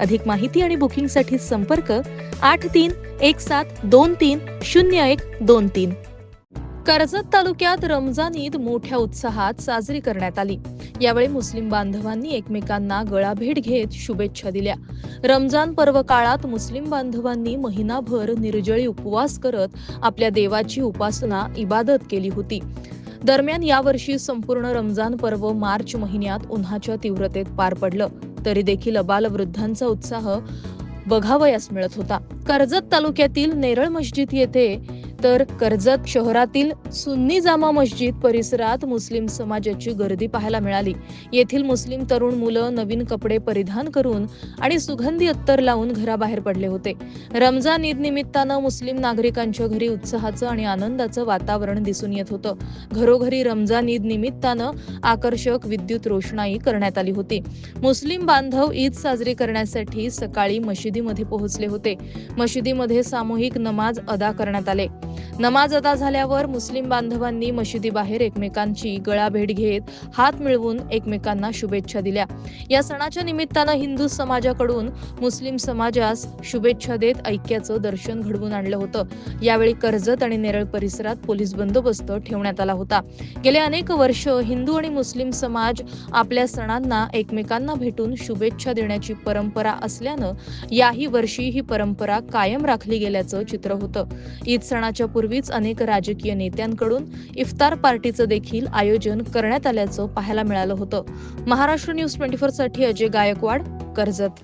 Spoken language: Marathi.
अधिक माहिती आणि बुकिंगसाठी संपर्क आठ तीन एक सात दोन तीन शून्य एक दोन तीन. कर्जत तालुक्यात रमजान ईद मोठ्या उत्साहात साजरी करण्यात आली. यावेळी मुस्लिम बांधवांनी एकमेकांना गळाभेट घेत शुभेच्छा दिल्या. रमजान पर्व काळात मुस्लिम बांधवांनी महिनाभर निर्जळी उपवास करत आपल्या देवाची उपासना इबादत केली होती. दरम्यान यावर्षी संपूर्ण रमजान पर्व मार्च महिन्यात उन्हाच्या तीव्रतेत पार पडलं. तरी देखील अबालवृद्धांचा उत्साह बघावयास मिळत होता. कर्जत तालुक्यातील नेरळ मस्जिद येथे तर कर्जत शहरातील सुन्नी जामा मस्जिद परिसरात मुस्लिम समाजाची गर्दी पाहायला मिळाली. येथील मुस्लिम तरुण मुलं नवीन कपडे परिधान करून आणि सुगंधी अत्तर लावून घराबाहेर पडले होते. रमजान ईद निमित्तानं मुस्लिम नागरिकांच्या घरी उत्साहाचं आणि आनंदाचं वातावरण दिसून येत होतं. घरोघरी रमजान ईद निमित्तानं आकर्षक विद्युत रोषणाई करण्यात आली होती. मुस्लिम बांधव ईद साजरी करण्यासाठी सकाळी मशिदीमध्ये पोहोचले होते. मशिदीमध्ये सामूहिक नमाज अदा करण्यात आले. नमाज अदा झाल्यावर मुस्लिम बांधवांनी मशिदीबाहेर एकमेकांची गळाभेट घेत हात मिळवून एकमेकांना शुभेच्छा दिल्या. या सणाच्या निमित्तानं हिंदू समाजाकडून मुस्लिम समाजास शुभेच्छा देत ऐक्याचं दर्शन घडवून आणलं होतं. यावेळी कर्जत आणि नेरळ परिसरात पोलीस बंदोबस्त ठेवण्यात आला होता. गेले अनेक वर्ष हिंदू आणि मुस्लिम समाज आपल्या सणांना एकमेकांना भेटून शुभेच्छा देण्याची परंपरा असल्यानं याही वर्षी ही परंपरा कायम राखली गेल्याचं चित्र होतं. ईद सणाच्या पूर्वी यापूर्वीच अनेक राजकीय नेत्यांकडून इफ्तार पार्टीचं देखील आयोजन करण्यात आल्याचं पाहायला मिळालं होतं. महाराष्ट्र न्यूज ट्वेंटी फोरसाठी अजय गायकवाड कर्जत.